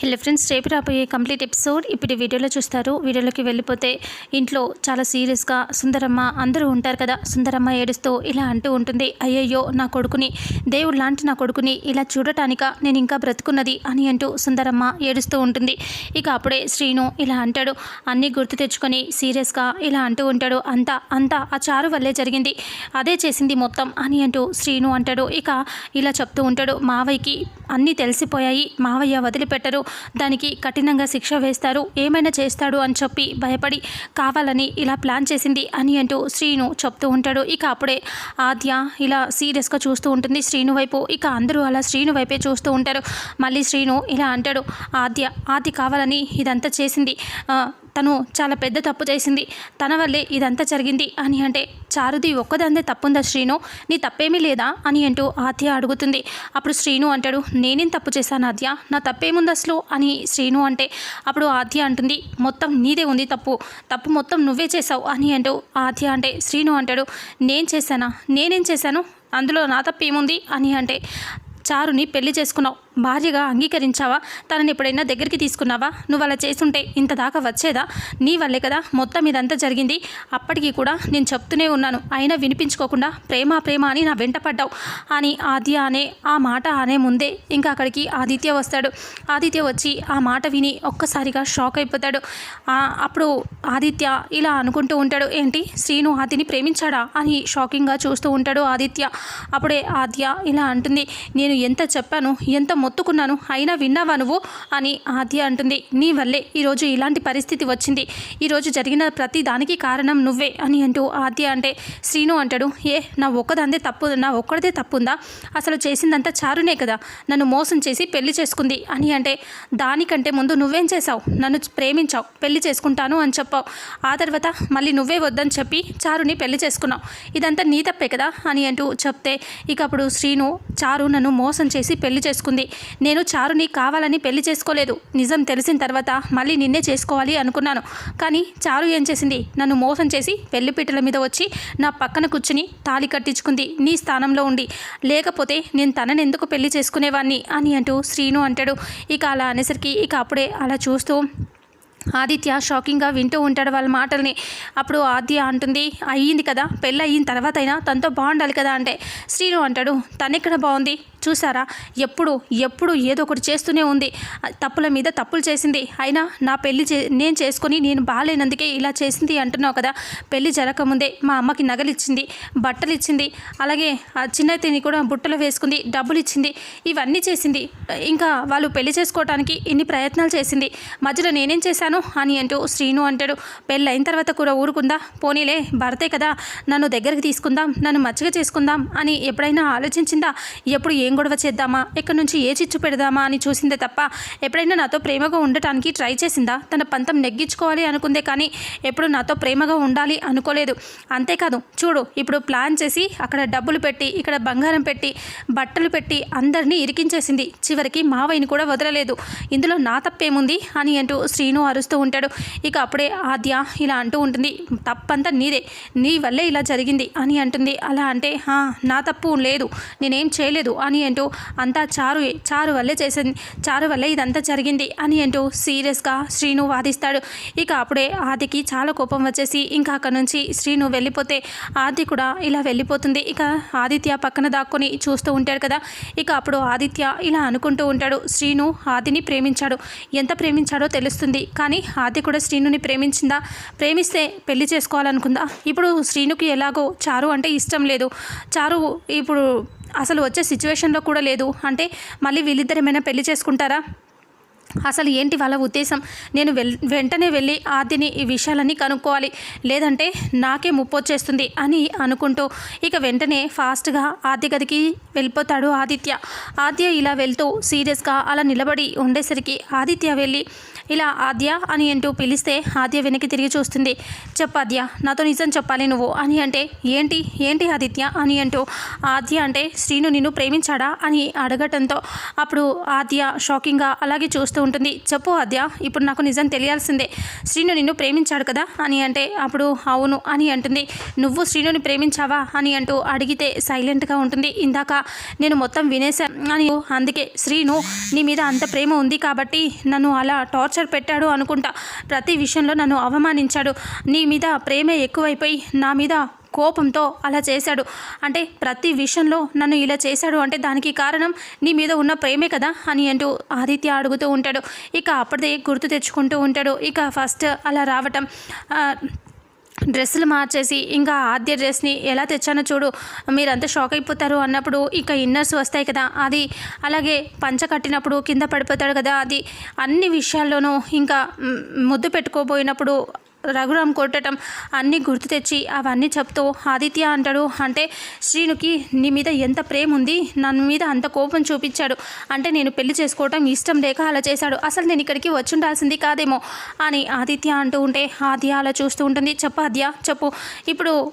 Hello friends రేపు రాబోయే complete episode ఇప్పుడు వీడియోలో చూస్తారు. వీడియోలోకి వెళ్ళిపోతే ఇంట్లో చాలా సీరియస్గా సుందరమ్మ అందరూ ఉంటారు కదా. సుందరమ్మ ఏడుస్తూ ఇలా అంటూ ఉంటుంది అయ్యయ్యో నా కొడుకుని దేవుడు లాంటి నా కొడుకుని ఇలా చూడటానిక? నేను ఇంకా బ్రతుకున్నది అని అంటూ సుందరమ్మ ఏడుస్తూ ఉంటుంది. ఇక అప్పుడే శ్రీను ఇలా అంటాడు అన్నీ గుర్తు తెచ్చుకొని సీరియస్గా ఇలా అంటూ ఉంటాడు. అంతా అంతా ఆ చారు వల్లే జరిగింది. అదే చేసింది మొత్తం అని అంటూ శ్రీను అంటాడు. ఇక ఇలా చెప్తూ ఉంటాడు మావయ్యకి అన్నీ తెలిసిపోయాయి. మావయ్య వదిలిపెట్టరు. దానికి కఠినంగా శిక్ష వేస్తారు. ఏమైనా చేస్తాడు అని చెప్పి భయపడి కావాలని ఇలా ప్లాన్ చేసింది అని అంటూ శ్రీను చెప్తూ ఉంటాడు. ఇక అప్పుడే ఆద్య ఇలా సీరియస్గా చూస్తూ ఉంటుంది. శ్రీను వైపు ఇక అందరూ అలా శ్రీను వైపే చూస్తూ ఉంటారు. మళ్ళీ శ్రీను ఇలా అంటాడు ఆద్య ఆది కావాలని ఇదంతా చేసింది. తను చాలా పెద్ద తప్పు చేసింది. తన వల్లే ఇదంతా జరిగింది అని అంటే చారుది ఒక్కదందే తప్పుందా శ్రీను? నీ తప్పేమీ లేదా? అని అంటూ ఆద్య అడుగుతుంది. అప్పుడు శ్రీను అంటాడు నేనేం తప్పు చేశాను ఆద్య? నా తప్పేముంది అసలు? అని శ్రీను అంటే అప్పుడు ఆద్య అంటుంది మొత్తం నీదే ఉంది తప్పు. తప్పు మొత్తం నువ్వే చేసావు అని అంటూ ఆద్య అంటే శ్రీను అంటాడు నేను చేశానా? నేనేం చేశాను? అందులో నా తప్పేముంది? అని అంటే చారుని పెళ్ళి చేసుకున్నావు. భార్యగా అంగీకరించావా? తనని ఎప్పుడైనా దగ్గరికి తీసుకున్నావా? నువ్వు అలా చేస్తుంటే ఇంత దాకా వచ్చేదా? నీ వల్లే కదా మొత్తం ఇదంతా జరిగింది. అప్పటికి కూడా నేను చెప్తూనే ఉన్నాను. అయినా వినిపించుకోకుండా ప్రేమ ప్రేమ అని నా వెంట పడ్డావు. అని ఆద్య అనే ఆ మాట అనే ముందే ఇంకా అక్కడికి ఆదిత్య వస్తాడు. ఆదిత్య వచ్చి ఆ మాట విని ఒక్కసారిగా షాక్ అయిపోతాడు. అప్పుడు ఆదిత్య ఇలా అనుకుంటూ ఉంటాడు. ఏంటి? శ్రీను ఆదిని ప్రేమించాడా? అని షాకింగ్గా చూస్తూ ఉంటాడు ఆదిత్య. అప్పుడే ఆద్య ఇలా అంటుంది. నేను ఎంత చెప్పాను? ఎంత మొత్తుకున్నాను. అయినా విన్నావా నువ్వు? అని ఆద్య అంటుంది. నీ వల్లే ఈరోజు ఇలాంటి పరిస్థితి వచ్చింది. ఈరోజు జరిగిన ప్రతి దానికి కారణం నువ్వే అని అంటూ ఆద్య అంటే శ్రీను అంటాడు. ఏ నా ఒక్కదందే తప్పు నా ఒక్కడిదే తప్పుందా? అసలు చేసిందంతా చారునే కదా? నన్ను మోసం చేసి పెళ్ళి చేసుకుంది అని అంటే దానికంటే ముందు నువ్వేం చేశావు? నన్ను ప్రేమించావు పెళ్ళి చేసుకుంటాను అని చెప్పావు. ఆ తర్వాత మళ్ళీ నువ్వే వద్దని చెప్పి చారుని పెళ్ళి చేసుకున్నావు. ఇదంతా నీ తప్పే కదా? అని అంటూ చెప్తే ఇక అప్పుడు శ్రీను చారు నన్ను మోసం చేసి పెళ్ళి చేసుకుంది. నేను చారుని కావాలని పెళ్ళి చేసుకోలేదు. నిజం తెలిసిన తర్వాత మళ్ళీ నిన్నే చేసుకోవాలి అనుకున్నాను. కానీ చారు ఏం చేసింది? నన్ను మోసం చేసి పెళ్ళిపీటల మీద వచ్చి నా పక్కన కూర్చుని తాళి కట్టించుకుంది. నీ స్థానంలో ఉండి. లేకపోతే నేను తనని ఎందుకు పెళ్ళి చేసుకునేవాడిని అని అంటూ శ్రీను అంటాడు. ఇక అలా అనేసరికి ఇక అప్పుడే అలా చూస్తూ ఆదిత్య షాకింగ్గా వింటూ ఉంటాడు వాళ్ళ మాటల్ని. అప్పుడు ఆద్య అంటుంది అయ్యింది కదా. పెళ్ళి అయిన తర్వాత అయినా తనతో బాగుండాలి కదా అంటే. శ్రీను అంటాడు తనెక్కడ బాగుంది? చూసారా ఎప్పుడు ఎప్పుడు ఏదో ఒకటి చేస్తూనే ఉంది. తప్పుల మీద తప్పులు చేసింది. అయినా నా పెళ్ళి చే నేను చేసుకొని నేను బాగాలేనందుకే ఇలా చేసింది అంటున్నావు కదా? పెళ్ళి జరగకముందే మా అమ్మకి నగలు ఇచ్చింది బట్టలు ఇచ్చింది అలాగే ఆ చిన్నతిని కూడా బుట్టలు వేసుకుంది డబ్బులు ఇచ్చింది ఇవన్నీ చేసింది. ఇంకా వాళ్ళు పెళ్ళి చేసుకోవడానికి ఇన్ని ప్రయత్నాలు చేసింది. మధ్యలో నేనేం చేశాను? అని అంటూ శ్రీను అంటాడు. పెళ్ళి అయిన తర్వాత కూడా ఊరుకుందా? పోనీలే భర్తే కదా. నన్ను దగ్గరికి తీసుకుందాం నన్ను మచ్చిగా చేసుకుందాం అని ఎప్పుడైనా ఆలోచించిందా? ఎప్పుడు ఏం గొడవ చేద్దామా? ఎక్కడి నుంచి ఏ చిచ్చు పెడదామా అని చూసిందే తప్ప ఎప్పుడైనా నాతో ప్రేమగా ఉండటానికి ట్రై చేసిందా? తన పంతం నెగ్గించుకోవాలి అనుకుందే కానీ ఎప్పుడు నాతో ప్రేమగా ఉండాలి అనుకోలేదు. అంతేకాదు చూడు ఇప్పుడు ప్లాన్ చేసి అక్కడ డబ్బులు పెట్టి ఇక్కడ బంగారం పెట్టి బట్టలు పెట్టి అందరినీ ఇరికించేసింది. చివరికి మావయ్యని కూడా వదలలేదు. ఇందులో నా తప్పేముంది అని అంటూ శ్రీను అరుస్తూ ఉంటాడు. ఇక అప్పుడే ఆద్య ఇలా అంటూ ఉంటుంది తప్పంతా నీదే. నీ వల్లే ఇలా జరిగింది అని అంటుంది. అలా అంటే నా తప్పు లేదు. నేనేం చేయలేదు అని అని అంటూ అంతా చారు చారు వల్లే చేసింది చారు వల్లే ఇదంతా జరిగింది అని అంటూ సీరియస్గా శ్రీను వాదిస్తాడు. ఇక అప్పుడే ఆదికి చాలా కోపం వచ్చేసి ఇంకా అక్కడ నుంచి శ్రీను వెళ్ళిపోతే ఆది కూడా ఇలా వెళ్ళిపోతుంది. ఇక ఆదిత్య పక్కన దాక్కొని చూస్తూ ఉంటాడు కదా. ఇక అప్పుడు ఆదిత్య ఇలా అనుకుంటూ ఉంటాడు. శ్రీను ఆదిని ప్రేమించాడు. ఎంత ప్రేమించాడో తెలుస్తుంది. కానీ ఆది కూడా శ్రీనుని ప్రేమించిందా? ప్రేమిస్తే పెళ్ళి చేసుకోవాలనుకుందా? ఇప్పుడు శ్రీనుకి ఎలాగో చారు అంటే ఇష్టం లేదు. చారు ఇప్పుడు అసలు వచ్చే సిచ్యువేషన్లో కూడా లేదు. అంటే మళ్ళీ వీళ్ళిద్దరు ఏమైనా పెళ్ళి చేసుకుంటారా? అసలు ఏంటి వాళ్ళ ఉద్దేశం? నేను వెల్ వెంటనే వెళ్ళి ఆదిని ఈ విషయాలన్నీ కనుక్కోవాలి. లేదంటే నాకే ముప్పు వచ్చేస్తుంది అని అనుకుంటూ ఇక వెంటనే ఫాస్ట్గా ఆది గదికి వెళ్ళిపోతాడు ఆదిత్య. ఆద్య ఇలా వెళ్తూ సీరియస్గా అలా నిలబడి ఉండేసరికి ఆదిత్య వెళ్ళి ఇలా ఆద్య అని అంటూ పిలిస్తే ఆద్య వెనక్కి తిరిగి చూస్తుంది. చెప్పు ఆద్య నాతో నిజం చెప్పాలి నువ్వు అని అంటే ఏంటి ఏంటి ఆదిత్య అని అంటూ ఆద్య అంటే శ్రీను నిన్ను ప్రేమించాడా అని అడగటంతో అప్పుడు ఆద్య షాకింగ్గా అలాగే చూస్తూ ఉంటుంది. చెప్పు ఆద్య ఇప్పుడు నాకు నిజం తెలియాల్సిందే. శ్రీను నిన్ను ప్రేమించాడు కదా అని అంటే అప్పుడు అవును అని అంటుంది. నువ్వు శ్రీనుని ప్రేమించావా అని అంటూ అడిగితే సైలెంట్గా ఉంటుంది. ఇందాక నేను మొత్తం వినేశాను అని అందుకే శ్రీను నీ మీద అంత ప్రేమ ఉంది కాబట్టి నన్ను అలా టార్చ్ టార్చర్ పెట్టాడు అనుకుంటా. ప్రతి విషయంలో నన్ను అవమానించాడు. నీ మీద ప్రేమే ఎక్కువైపోయి నా మీద కోపంతో అలా చేశాడు. అంటే ప్రతి విషయంలో నన్ను ఇలా చేశాడు అంటే దానికి కారణం నీ మీద ఉన్న ప్రేమే కదా అని అంటూ ఆదిత్య అడుగుతూ ఉంటాడు. ఇక అప్పటిదే గుర్తు తెచ్చుకుంటూ ఉంటాడు. ఇక ఫస్ట్ అలా రావటం డ్రెస్సులు మార్చేసి ఇంకా ఆద్య డ్రెస్ని ఎలా తెచ్చానో చూడు. మీరంతా షాక్ అయిపోతారు అన్నప్పుడు ఇక ఇన్నర్స్ వస్తాయి కదా. అది అలాగే పంచ కట్టినప్పుడు కింద పడిపోతాడు కదా. అది అన్ని విషయాల్లోనూ ఇంకా ముద్దు పెట్టుకోబోయినప్పుడు రఘురామ్ కొట్టడం అన్నీ గుర్తు తెచ్చి అవన్నీ చెప్తూ ఆదిత్య అంటాడు అంటే శ్రీనుకి నీ మీద ఎంత ప్రేమ ఉంది? నన్ను మీద అంత కోపం చూపించాడు. అంటే నేను పెళ్ళి చేసుకోవటం ఇష్టం లేక అలా చేశాడు. అసలు నేను ఇక్కడికి వచ్చుండాల్సింది కాదేమో? అని ఆదిత్య అంటూ ఉంటే ఆద్య అలా చూస్తూ ఉంటుంది. చెప్పు ఆద్య చెప్పు. ఇప్పుడు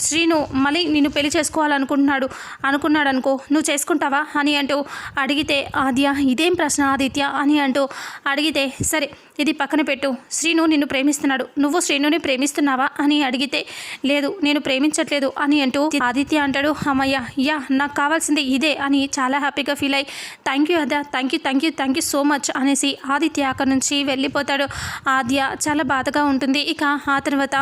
శ్రీను మళ్ళీ నిన్ను పెళ్ళి చేసుకోవాలనుకుంటున్నాడు. అనుకున్నాడు అనుకో నువ్వు చేసుకుంటావా? అని అంటూ అడిగితే ఆద్య ఇదేం ప్రశ్న ఆదిత్య? అని అంటూ అడిగితే సరే ఇది పక్కన పెట్టు. శ్రీను నిన్ను ప్రేమిస్తున్నాడు. నువ్వు శ్రీనుని ప్రేమిస్తున్నావా? అని అడిగితే లేదు నేను ప్రేమించట్లేదు అని అంటూ ఆదిత్య అంటాడు అమ్మయ్య యా నాకు కావాల్సింది ఇదే అని చాలా హ్యాపీగా ఫీల్ అయ్యి థ్యాంక్ యూ అదా thank you thank you thank you so much అనేసి ఆదిత్య అక్కడి నుంచి వెళ్ళిపోతాడు. ఆద్య చాలా బాధగా ఉంటుంది. ఇక ఆ తర్వాత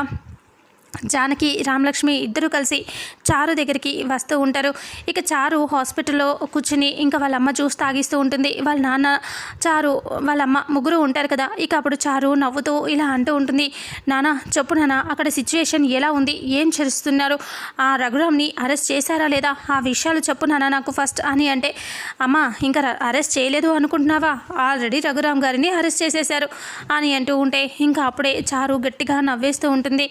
జానకి రామలక్ష్మి ఇద్దరు కలిసి చారు దగ్గరికి వస్తూ ఉంటారు. ఇక చారు హాస్పిటల్లో కూర్చుని ఇంకా వాళ్ళ అమ్మ జ్యూస్ తాగిస్తూ ఉంటుంది. వాళ్ళ నాన్న చారు వాళ్ళ అమ్మ ముగ్గురు ఉంటారు కదా. ఇక అప్పుడు చారు నవ్వుతూ ఇలా అంటూ ఉంటుంది. నాన్న చెప్పు నాన్న అక్కడ సిచ్యువేషన్ ఎలా ఉంది? ఏం చేస్తున్నారు? ఆ రఘురామ్ని అరెస్ట్ చేశారా లేదా? ఆ విషయాలు చెప్పు నాన్న నాకు ఫస్ట్ అని అంటే అమ్మ ఇంకా అరెస్ట్ చేయలేదు అనుకుంటున్నావా? ఆల్రెడీ రఘురామ్ గారిని అరెస్ట్ చేసేశారు అని అంటూ ఉంటే ఇంకా అప్పుడే చారు గట్టిగా నవ్వేస్తూ ఉంటుంది.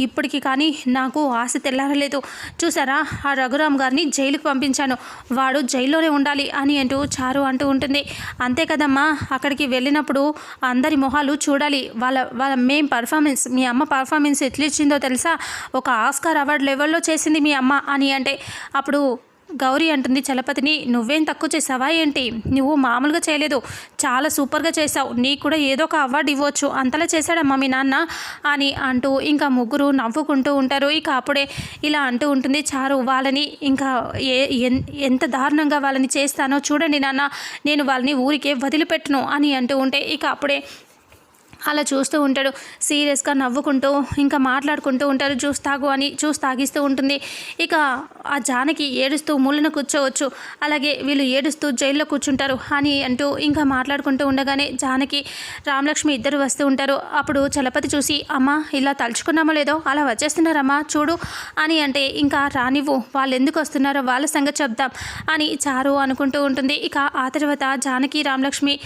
ఇప్పటికి కానీ నాకు ఆశ తెల్లారలేదు. చూసారా? ఆ రఘురామ్ గారిని జైలుకి పంపించాను. వాడు జైల్లోనే ఉండాలి అని అంటూ చారు అంటూ ఉంటుంది. అంతే కదమ్మా? అక్కడికి వెళ్ళినప్పుడు అందరి మొహాలు చూడాలి. వాళ్ళ వాళ్ళ మేం పర్ఫార్మెన్స్ మీ అమ్మ పర్ఫార్మెన్స్ ఎట్లా ఇచ్చిందో తెలుసా? ఒక ఆస్కార్ అవార్డు లెవెల్లో చేసింది మీ అమ్మ అని అంటే అప్పుడు గౌరీ అంటుంది చలపతిని నువ్వేం తక్కువ చేసావా ఏంటి? నువ్వు మామూలుగా చేయలేదు. చాలా సూపర్గా చేసావు నీకు కూడా ఏదో ఒక అవార్డు ఇవ్వచ్చు. అంతలా చేశాడమ్మా మీ నాన్న అని అంటూ ఇంకా ముగ్గురు నవ్వుకుంటూ ఉంటారు. ఇక అప్పుడే ఇలా అంటూ ఉంటుంది చారు వాళ్ళని ఇంకా ఏ ఎంత దారుణంగా వాళ్ళని చేస్తానో చూడండి నాన్న. నేను వాళ్ళని ఊరికే వదిలిపెట్టను అని అంటూ ఉంటే ఇక అప్పుడే అలా చూస్తూ ఉంటాడు. సీరియస్గా నవ్వుకుంటూ ఇంకా మాట్లాడుకుంటూ ఉంటారు జ్యూస్ తాగు అని జ్యూస్ తాగిస్తూ ఉంటుంది. ఇక ఆ జానకి ఏడుస్తూ ముళ్ళను కూర్చోవచ్చు. అలాగే వీళ్ళు ఏడుస్తూ జైల్లో కూర్చుంటారు అని అంటూ ఇంకా మాట్లాడుకుంటూ ఉండగానే జానకి రామలక్ష్మి ఇద్దరు వస్తూ ఉంటారు. అప్పుడు చలపతి చూసి అమ్మ ఇలా తలుచుకున్నామో లేదో? అలా వచ్చేస్తున్నారమ్మా చూడు అని అంటే ఇంకా రానివ్వు. వాళ్ళు ఎందుకు వస్తున్నారో వాళ్ళ సంగతి చెప్దాం అని చారు అనుకుంటూ ఉంటుంది. ఇక ఆ తర్వాత జానకి రామలక్ష్మి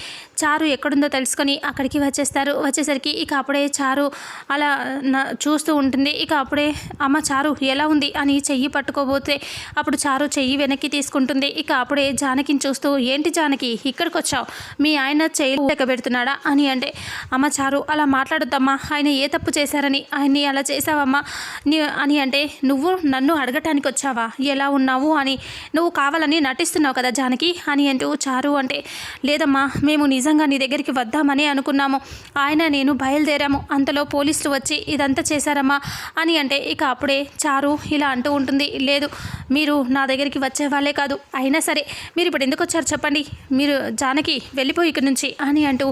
చారు ఎక్కడుందో తెలుసుకొని అక్కడికి వచ్చేస్తారు. వచ్చేసరికి ఇక అప్పుడే చారు అలా న- చూస్తూ ఉంటుంది. ఇక అప్పుడే అమ్మ చారు ఎలా ఉంది? అని చెయ్యి పట్టుకోబోతే అప్పుడు చారు చెయ్యి వెనక్కి తీసుకుంటుంది. ఇక అప్పుడే జానకిని చూస్తూ ఏంటి జానకి ఇక్కడికి వచ్చావు మీ ఆయన చెయ్యి లెక్కబెడుతున్నాడా అని అంటే అమ్మ చారు అలా మాట్లాడొద్దమ్మా. ఆయన ఏ తప్పు చేశారని ఆయన్ని అలా చేసావమ్మా నీ అని అంటే నువ్వు నన్ను అడగటానికి వచ్చావా ఎలా ఉన్నావు? అని నువ్వు కావాలని నటిస్తున్నావు కదా జానకి? అని అంటూ చారు అంటే లేదమ్మా మేము నిజంగా నీ దగ్గరికి వద్దామని అనుకున్నాము. ఆయన నేను బయలుదేరాము. అంతలో పోలీసులు వచ్చి ఇదంతా చేశారమ్మా అని అంటే ఇక అప్పుడే చారు ఇలా అంటూ ఉంటుంది. లేదు మీరు నా దగ్గరికి వచ్చే వాళ్ళే కాదు. అయినా సరే మీరు ఇప్పుడు ఎందుకు వచ్చారు చెప్పండి. మీరు జానకి వెళ్ళిపోయి ఇక్కడి నుంచి అని అంటూ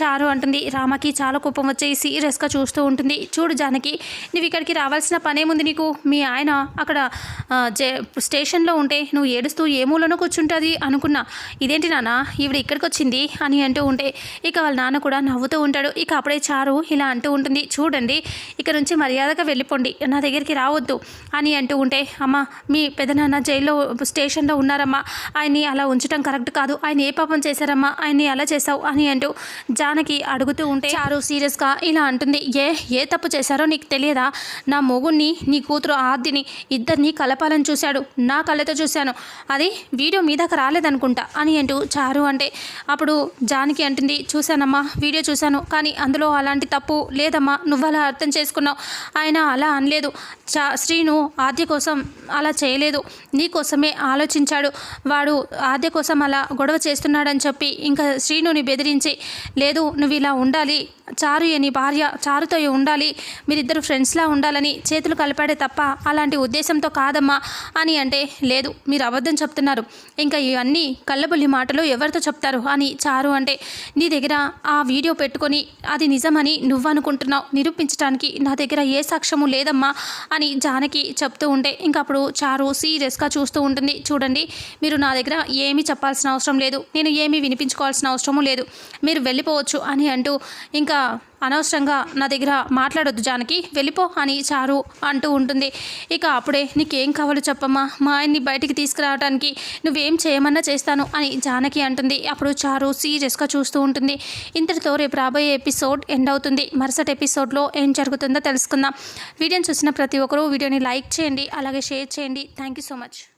చారు అంటుంది. రామకి చాలా కోపం వచ్చి సీరియస్గా చూస్తూ ఉంటుంది. చూడు జానకి నువ్వు ఇక్కడికి రావాల్సిన పనేముంది నీకు? మీ ఆయన అక్కడ జే స్టేషన్లో ఉంటే నువ్వు ఏడుస్తూ ఏ మూలను కూర్చుంటుంది అనుకున్నా. ఇదేంటి నాన్న? ఈవిడ ఇక్కడికి వచ్చింది అని అంటూ ఉంటే ఇక వాళ్ళ నాన్న కూడా నవ్వుతూ ఉంటాడు. ఇక అప్పుడే చారు ఇలా అంటూ ఉంటుంది. చూడండి ఇక నుంచి మర్యాదగా వెళ్ళిపోండి. నా దగ్గరికి రావద్దు అని అంటూ ఉంటే అమ్మ మీ పెదనాన్న జైల్లో స్టేషన్లో ఉన్నారమ్మా. ఆయన్ని అలా ఉంచడం కరెక్ట్ కాదు. ఆయన ఏ పాపం చేశారమ్మా? ఆయన్ని అలా చేశావు? అని అంటూ జానకి అడుగుతూ ఉంటే చారు సీరియస్గా ఇలా అంటుంది. ఏ ఏ తప్పు చేశారో నీకు తెలియదా? నా మొగుణ్ణి నీ కూతురు ఆర్దిని ఇద్దరిని కలపాలని చూశాడు. నా కళ్ళతో చూశాను. అది వీడియో మీదకి రాలేదనుకుంటా అని అంటూ చారు అంటే అప్పుడు జానకి అంటుంది చూశానమ్మా వీడియో చూశాను. కానీ అందులో అలాంటి తప్పు లేదమ్మా నువ్వు అలా అర్థం చేసుకున్నావు. ఆయన అలా అనలేదు. చా శ్రీను ఆద్య కోసం అలా చేయలేదు. నీ కోసమే ఆలోచించాడు. వాడు ఆద్య కోసం అలా గొడవ చేస్తున్నాడని చెప్పి ఇంకా శ్రీనుని బెదిరించి లేదు నువ్వు ఇలా ఉండాలి. చారు నీ భార్య చారుతో ఉండాలి. మీరిద్దరు ఫ్రెండ్స్లా ఉండాలని చేతులు కలిపాడే తప్ప అలాంటి ఉద్దేశంతో కాదమ్మా అని అంటే లేదు మీరు అబద్ధం చెప్తున్నారు. ఇంకా ఇవన్నీ కళ్ళబుల్లి మాటలు ఎవరితో చెప్తారు అని చారు అంటే నీ దగ్గర ఆ వీడియో పెట్టుకొని అది నిజమని నువ్వు అనుకుంటున్నావు నిరూపించడానికి నా దగ్గర ఏ సాక్ష్యము లేదమ్మా అని జానకి చెప్తూ ఉంటే ఇంకా అప్పుడు చారు సీరియస్గా చూస్తూ ఉంటుంది. చూడండి మీరు నా దగ్గర ఏమీ చెప్పాల్సిన అవసరం లేదు. నేను ఏమీ వినిపించుకోవాల్సిన అవసరము లేదు. మీరు వెళ్ళిపోవచ్చు అని అంటూ ఇంకా అనవసరంగా నా దగ్గర మాట్లాడొద్దు జానకి. వెళ్ళిపో అని చారు అంటూ ఉంటుంది. ఇక అప్పుడే నీకేం కావాలో చెప్పమ్మా. మా ఆయన్ని బయటికి తీసుకురావడానికి నువ్వేం చేయమన్నా చేస్తాను అని జానకి అంటుంది. అప్పుడు చారు సీరియస్గా చూస్తూ ఉంటుంది. ఇంతటితో రేపు రాబోయే ఎపిసోడ్ ఎండ్ అవుతుంది. మరుసటి ఎపిసోడ్లో ఏం జరుగుతుందో తెలుసుకుందాం. వీడియోని చూసిన ప్రతి ఒక్కరూ వీడియోని లైక్ చేయండి అలాగే షేర్ చేయండి. Thank you so much.